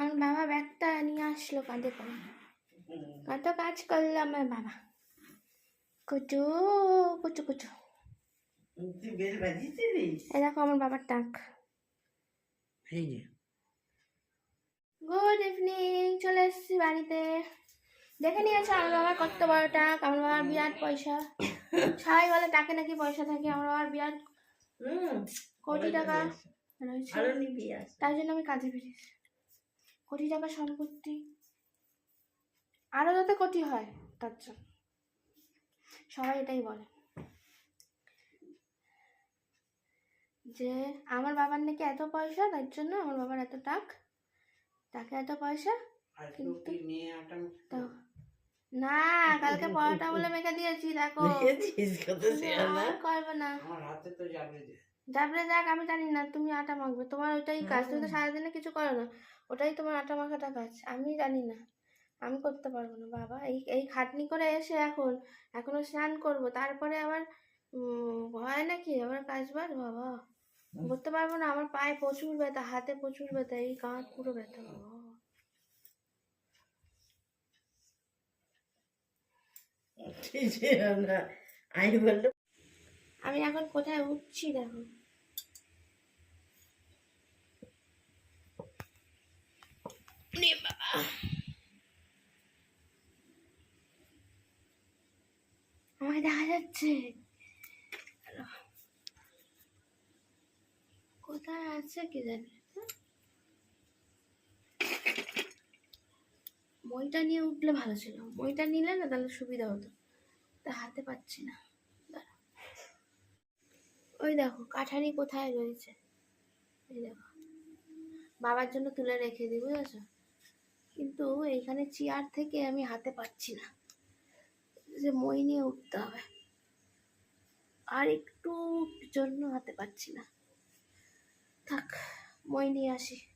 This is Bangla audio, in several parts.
আমার বাবা ব্যাগটা নিয়ে আসলো কাঁধে করে। কত কাজ করল আমার বাবা। কুচু কুচু কুচু। এই দেখো আমার বাবার টাক। এই যে। গুড ইভিনিং চলে এসেছি বাড়িতে। দেখে নিয়েছে আমার বাবার কত বড় টাক আমার বাবার বিরাট পয়সা। সবাই বলে টাকে নাকি পয়সা থাকে আমার বাবার বিরাট কোটি টাকা। তাই জন্য আমি কাজে ফিরেছি। কোটি টাকা সম্পত্তি। আরও যাতে কোটি হয় তার জন্য। সবাই এটাই বলে। যে আমার বাবার নাকি এত পয়সা তার জন্য আমার বাবার এত টাক। তাকে এত পয়সা কিন্তু- না কালকে পরোটা বলে মেখে দিয়েছি দেখো। আর করব না। আমার যাবে যাক আমি জানি না তুমি আটা মাখবে। তোমার ওইটাই কাজ তুমি তো সারাদিনে কিছু করো না। ওটাই তোমার আটা মাখাটা কাজ আমি জানি না। আমি করতে পারব না বাবা। এই এই খাটনি করে এসে এখন এখনও স্নান করব। তারপরে আবার হয় নাকি? আবার কাজ বাজ বাবা? করতে পারব না। আমার পায়ে প্রচুর ব্যথা হাতে প্রচুর ব্যথা এই কাঁধ পুরো ব্যথা বাবা। আমি এখন কোথায় উঠছি দেখো? ওরে বাবা। আমাকে দেখা যাচ্ছে কোথায় আছে কি জানি? বইটা নিয়ে উঠলে ভালো ছিল। বইটা নিলে না তাহলে সুবিধা হতো। তা হাতে পাচ্ছি না। ওই দেখো, কাঠারি কোথায় রয়েছে? এই দেখো। বাবার জন্য তুলে রেখে দিই, বুঝেছ? কিন্তু এইখানে চেয়ার থেকে আমি হাতে পাচ্ছি না। যে মই নিয়ে উঠতে হবে। আর একটু জন্য হাতে পাচ্ছি না। থাক, মই নিয়ে আসি।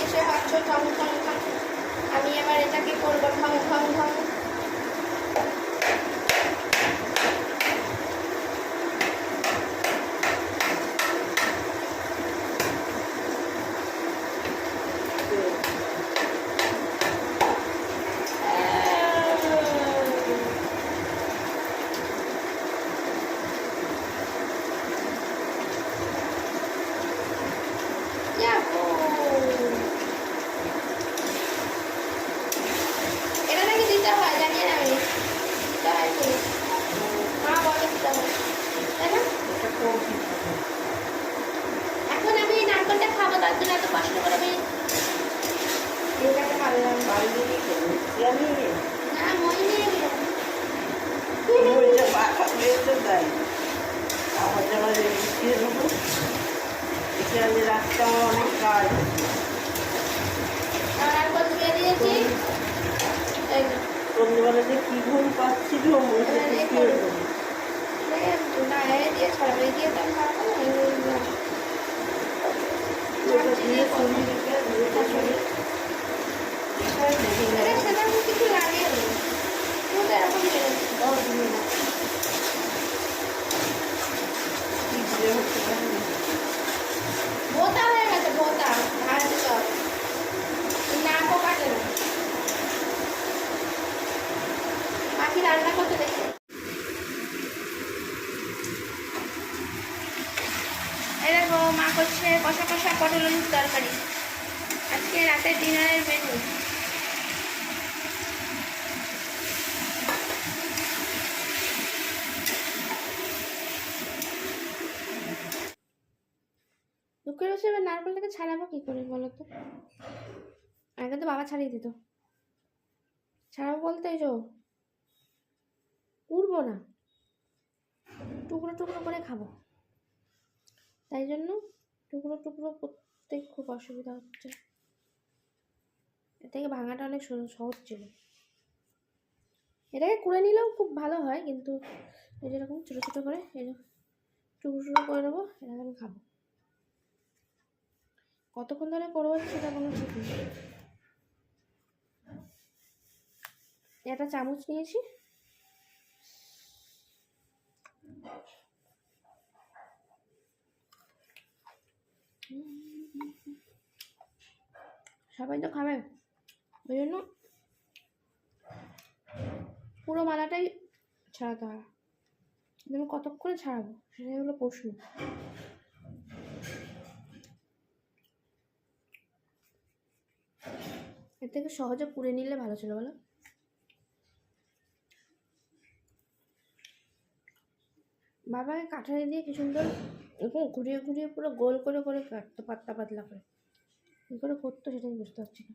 এসে পাচ্ছ ঠং ঠং ঠং আমি এবার এটাকে করব ঠং ঠং ঠং জানি না মই নিয়ে গেলাম ওইটা পাখা হয়েছে তাই আমাদের বিছিয়ে দেবো এখানে রাখতে আমার না যে কি ঘুম পাচ্ছিল হ্যাঁ, শুকিয়ে না দিয়ে দিয়ে তো আমি খারাপ করব ভোতা হয়ে গেছে পাখি রান্না দেখে। মা করছে কষা কষা পটল তরকারি। আজকে রাতের ডিনারের মেনু দুঃখের বসে এবার নারকেলটাকে ছাড়াবো কি করে বলো তো আগে তো বাবা ছাড়িয়ে দিত। ছাড়াবো বলতে এই যো উড়বো না। টুকরো টুকরো করে খাব। তাই জন্য টুকরো টুকরো করতে খুব অসুবিধা হচ্ছে। এর থেকে ভাঙাটা অনেক সহজ ছিল। এটাকে কুড়ে নিলেও খুব ভালো হয়, কিন্তু এই যেরকম ছোটো ছোটো করে এই টুকরো টুকরো করে নেব এটাকে আমি খাব। কতক্ষণ ধরে করব সেটা কোনো ঠিক নেই। একটা চামচ নিয়েছি। সবাই তো খাবে, ওই জন্য পুরো মালাটাই ছাড়াতে হয় আমি কতক্ষণে ছাড়াবো, সেটাই হলো প্রশ্ন। এর থেকে সহজে পুড়ে নিলে ভালো ছিল বলো? বাবাকে কাঠারি দিয়ে কি সুন্দর এরকম ঘুরিয়ে ঘুরিয়ে পুরো গোল করে করে কাটতো, পাতলা পাতলা করে। কী করে করতো সেটাই বুঝতে পারছি না।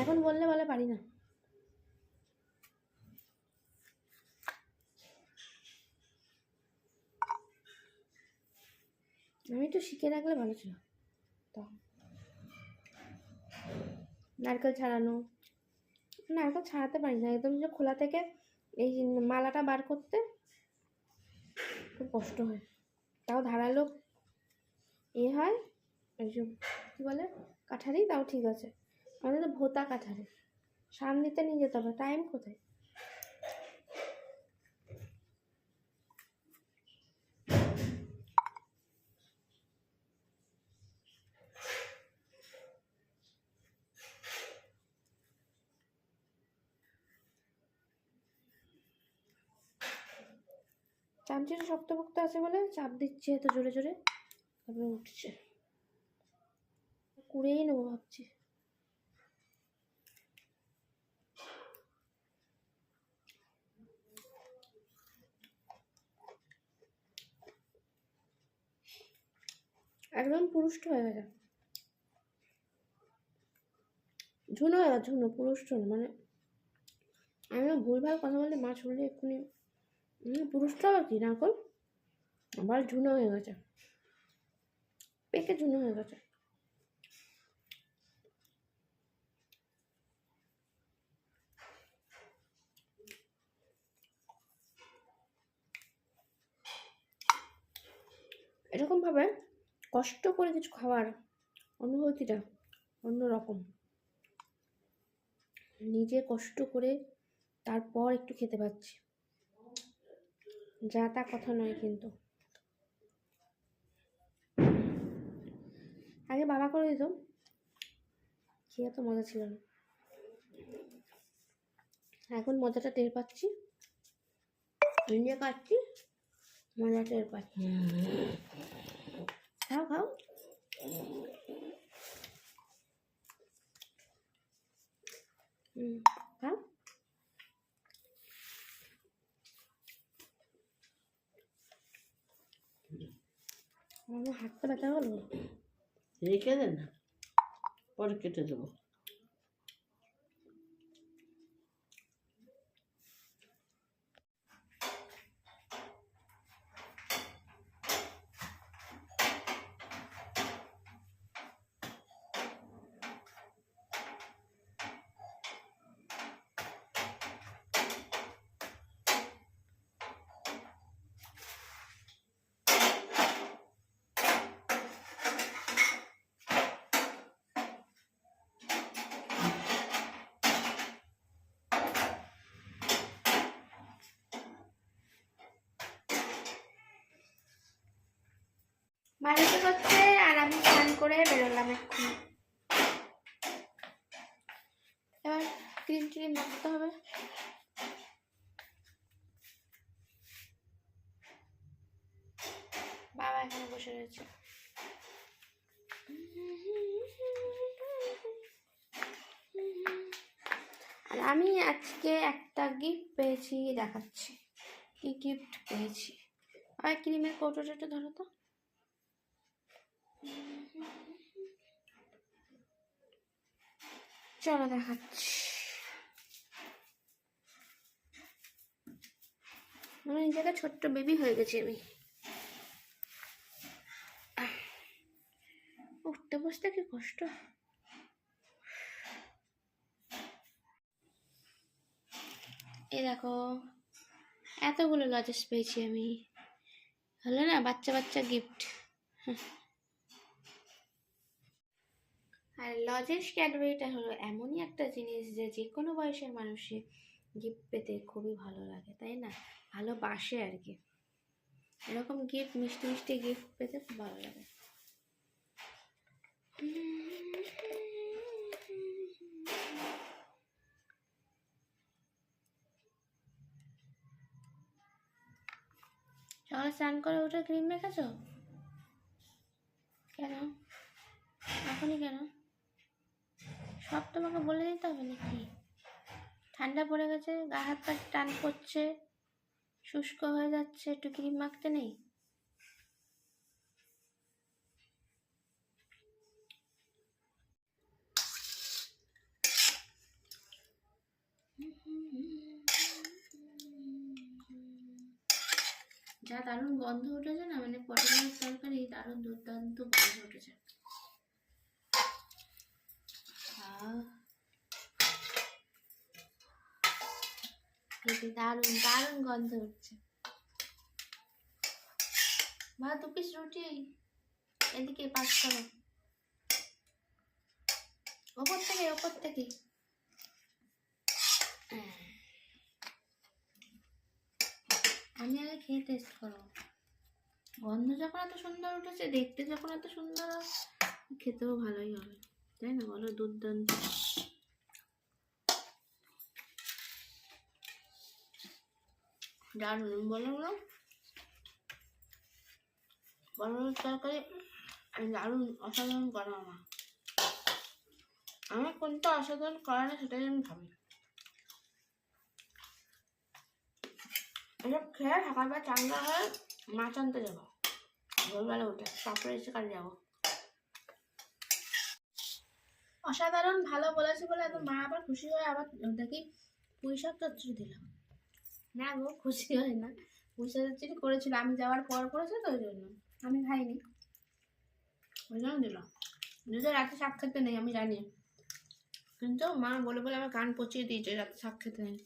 এখন বললে বলে পারি না। আমি একটু শিখে রাখলে ভালো ছিল। তো। নারকেল ছাড়ানো। নারকেল ছাড়াতে পারি না, একদম যে খোলা থেকে এই মালাটা বার করতে খুব কষ্ট হয়। তাও ধারালো এ হয় ওই যে কী বলে, কাঠারি, তাও ঠিক আছে। আমাদের তো ভোতা কাঠারি। দিতে নিয়ে যেতে হবে, টাইম কোথায়? চামচিটা শক্তপোক্ত আছে বলে চাপ দিচ্ছে এত জোরে জোরে। তারপরে উঠছে। কুড়েই নেব ভাবছি। একদম পুরুষ্ট হয়ে গেছে। ঝুনো ঝুনো পুরুষ্ট মানে আমি ভুলভাল কথা বলতে মাছ শুনলে এক্ষুনি পুরুষটা আবার কি নারকল আবার ঝুনো হয়ে গেছে। পেকে ঝুনো হয়ে গেছে। এরকমভাবে কষ্ট করে কিছু খাওয়ার অনুভূতিটা অন্যরকম। নিজে কষ্ট করে তারপর একটু খেতে পাচ্ছি। যা তা কথা নয় কিন্তু। আগে বাবা করে দিত। খেয়ে তো মজা ছিল না। এখন মজাটা টের পাচ্ছি। নিজে কাটছি মজা টের পাচ্ছি। খাও খাও। হুম খাও আমার হাতটা ব্যথা হলো রেখে দেন পরে কেটে দেবো। বাড়িতে করছে আর আমি স্নান করে বেরোলাম এক্ষুনি। এবার ক্রিম ট্রিম মাখতে হবে। বাবা এখানে বসে রয়েছে। আর আমি আজকে একটা গিফট পেয়েছি, দেখাচ্ছি। কি গিফট পেয়েছি? আর ক্রিমের একটু ধরো তো। চলো দেখাচ্ছি। এই জায়গায় ছোট্ট বেবি হয়ে গেছি আমি। উঠতে বসতে কি কষ্ট? এই দেখো, এতগুলো লজেস পেয়েছি আমি। হলো না? বাচ্চা বাচ্চা গিফট আর লজেস ক্যাডবেরিটা হলো এমনই একটা জিনিস যে যে কোনো বয়সের মানুষের গিফট পেতে খুবই ভালো লাগে, তাই না? ভালোবাসে আর কি। এরকম গিফট মিষ্টি মিষ্টি গিফট পেতে খুব ভালো লাগে। সকালে স্নান করে উঠে ক্রিম মেখেছো? কেন? এখনই কেন? সব তোমাকে বলে দিতে হবে নাকি? ঠান্ডা পড়ে গেছে, গা হাত পা টান পড়ছে, শুষ্ক হয়ে যাচ্ছে, একটু ক্রিম মাখতে নেই? যা দারুণ গন্ধ উঠেছে না মানে পটলের তরকারি দারুণ দুর্দান্ত গন্ধ উঠেছে। যে দারুণ দারুণ গন্ধ উঠছে মা, দু পিস রুটি এদিকে পাস করো। ওপর থেকে ওপর থেকে। আমি আগে খেয়ে টেস্ট করো গন্ধ যখন এত সুন্দর উঠেছে, দেখতে যখন এত সুন্দর, খেতেও ভালোই হবে। তাই না? বলো, দুর্দান্ত। দারুণ, বলো না। বড় তরকারি দারুণ, অসাধারণ করা আমার। আমার কোনটা অসাধারণ করা না, সেটাই আমি ভাবি। এসব খেয়ে সকালবেলা চাঙ্গা হয়ে মাছ আনতে যাব। ভোরবেলা উঠে, তারপরে এসে কাজে যাব। অসাধারণ, ভালো বলেছে বলে তো মা আবার খুশি হয়ে আবার দেখি পুঁই শাক চচ্চড়ি দিলাম। না গো, খুশি হয় না। পুঁই শাক চচ্চড়ি করেছিল, আমি যাওয়ার পর করেছে তো ওই জন্য। আমি খাইনি। ওই জন্য দিলাম। যদি রাতে শাক খেতে নেই, আমি জানি। কিন্তু মা বলে বলে আমার কান পচিয়ে দিয়েছে রাতে শাক খেতে নেই।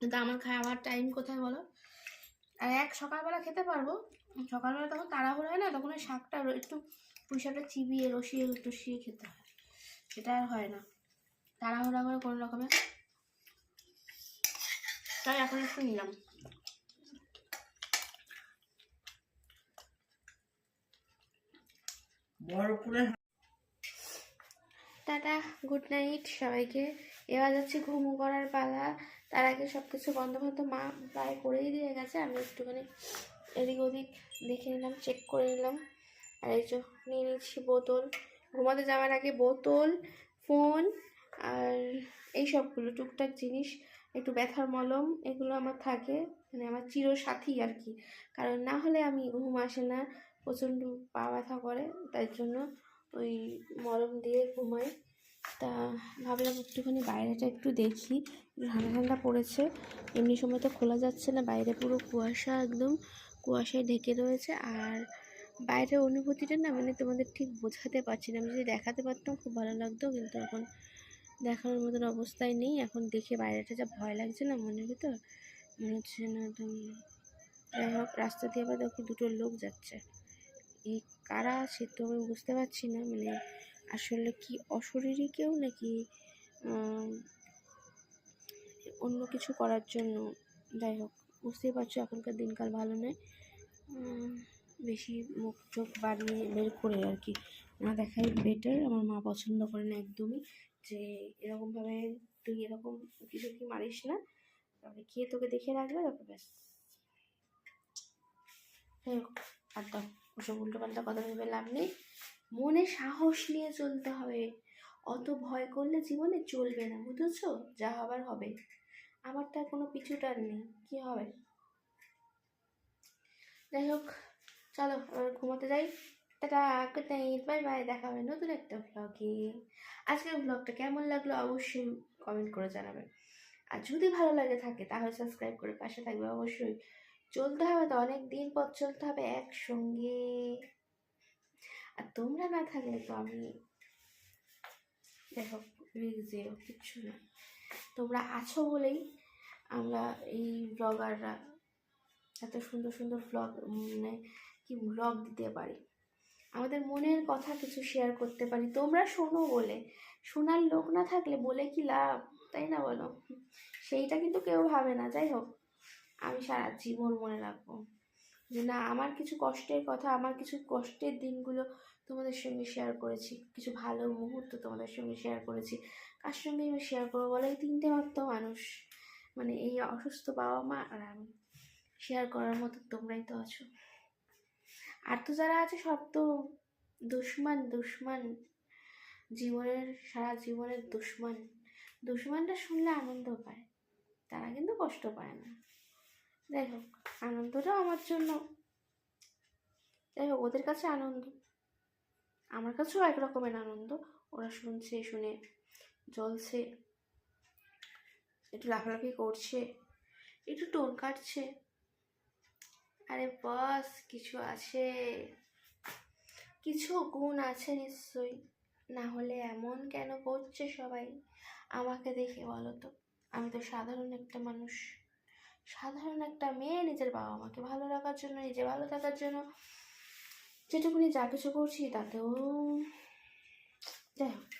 কিন্তু আমার খাওয়ার টাইম কোথায় বলো? আর এক সকালবেলা খেতে পারব। সকালবেলা তখন তাড়াহুড়ো হয় না, তখন ওই শাকটা একটু পুঁই শাকটা চিবিয়ে, রসিয়ে, টসিয়ে খেতে হয়। সেটা আর হয় না। তাড়াহুড়া করে কোনো রকমে। তাই এখন একটু নিলাম। টাটা গুড নাইট সবাইকে। এবার যাচ্ছি ঘুমু করার পালা। তার আগে সব কিছু বন্ধ বন্ধ মা প্রায় করেই দিয়ে গেছে। আমি একটুখানি এদিক ওদিক দেখে নিলাম চেক করে নিলাম। আর এই যে নিয়ে নিচ্ছি বোতল। ঘুমাতে যাওয়ার আগে বোতল, ফোন আর এই সবগুলো টুকটাক জিনিস, একটু ব্যথার মলম, এগুলো আমার থাকে। মানে আমার চিরসাথী আর কি। কারণ না হলে আমি ঘুম আসে না, প্রচণ্ড পা ব্যথা করে, তাই জন্য ওই মলম দিয়ে ঘুমাই। তা ভাবলাম একটুখানি বাইরেটা একটু দেখি। ঠান্ডা ঠান্ডা পড়েছে। এমনি সময় তো খোলা যাচ্ছে না, বাইরে পুরো কুয়াশা একদম, কুয়াশায় ঢেকে রয়েছে। আর বাইরের অনুভূতিটা না মানে তোমাদের ঠিক বোঝাতে পারছি না। আমি যদি দেখাতে পারতাম খুব ভালো লাগতো, কিন্তু এখন দেখানোর মতন অবস্থায় নেই। এখন দেখে বাইরেটা যা ভয় লাগছে না মনের ভিতর, মনে হচ্ছে না একদম যাই হোক, রাস্তা দিয়ে আবার দেখো দুটো লোক যাচ্ছে। এই কারা সে তো আমি বুঝতে পারছি না। মানে আসলে কি অশরীরী কেউ নাকি অন্য কিছু করার জন্য? যাই হোক, বুঝতেই পারছ এখনকার দিনকাল ভালো নয়। বেশি মুখ চোখ বাড়িয়ে বের করে আর কি। না দেখাই বেটার আমার মা পছন্দ করে না একদমই। যে এরকমভাবে তুই এরকম কিছু কি মারিস না, তারপরে খেয়ে তোকে দেখে রাখবে, তারপর ব্যাস। যাই হোক, আর দাও, ওসব উল্টো পাল্টা কথা ভেবে লাভ নেই। মনে সাহস নিয়ে চলতে হবে। অত ভয় করলে জীবনে চলবে না, বুঝেছ? যা হবার হবে। আমার তো আর কোনো পিছুটার নেই, কি হবে? যাই হোক চলো এবার ঘুমোতে যাই। Tata good night bye bye দেখা হবে নতুন একটা ব্লগে আজকের ব্লগটা কেমন লাগল অবশ্যই কমেন্ট করে জানাবেন। আর যদি ভালো লাগে থাকে, তাহলে সাবস্ক্রাইব করে পাশে থাকবে। অবশ্যই চলতে হবে তো অনেক দিন পর চলতে হবে একসঙ্গে। আর তোমরা না থাকলে তো আমি দেখো জিরো কিচ্ছু না। তোমরা আছো বলেই আমরা এই ব্লগাররা এত সুন্দর সুন্দর ব্লগ মানে কি ব্লগ দিতে পারি। আমাদের মনের কথা কিছু শেয়ার করতে পারি। তোমরা শোনো বলে। শোনার লোক না থাকলে বলে কি লাভ? তাই না বলো? সেইটা কিন্তু কেউ ভাবে না। যাই হোক, আমি সারা জীবন মনে রাখব যে না, আমার কিছু কষ্টের কথা, আমার কিছু কষ্টের দিনগুলো তোমাদের সঙ্গে শেয়ার করেছি। কিছু ভালো মুহূর্ত তোমাদের সঙ্গে শেয়ার করেছি। কার সঙ্গে আমি শেয়ার করব বলো? তিনটে মাত্র মানুষ। মানে এই অসুস্থ বাবা মা আর আমি। শেয়ার করার মতো তোমরাই তো আছো। আর তো যারা আছে সব তো দুশ্মন দুশ্মন। জীবনের, সারা জীবনের দুশ্মন। দুশ্মনটা শুনলে আনন্দ পায়, তারা কিন্তু কষ্ট পায় না। যাই হোক, আনন্দটাও আমার জন্য। যাই হোক, ওদের কাছে আনন্দ। আমার কাছেও এক রকমের আনন্দ। ওরা শুনছে, শুনে, জ্বলছে। একটু লাফালাফি করছে, একটু টোন কাটছে। আরে বস, কিছু আছে? কিছু গুণ আছে নিশ্চয়ই। না হলে এমন কেন করছে সবাই? আমাকে দেখে বলো তো। আমি তো সাধারণ একটা মানুষ। সাধারণ একটা মেয়ে, নিজের বাবা মাকে ভালো রাখার জন্য, নিজে ভালো থাকার জন্য। যেটুকুনি যা কিছু করছি, তাতেও যাই হোক।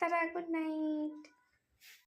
তারা গুড নাইট।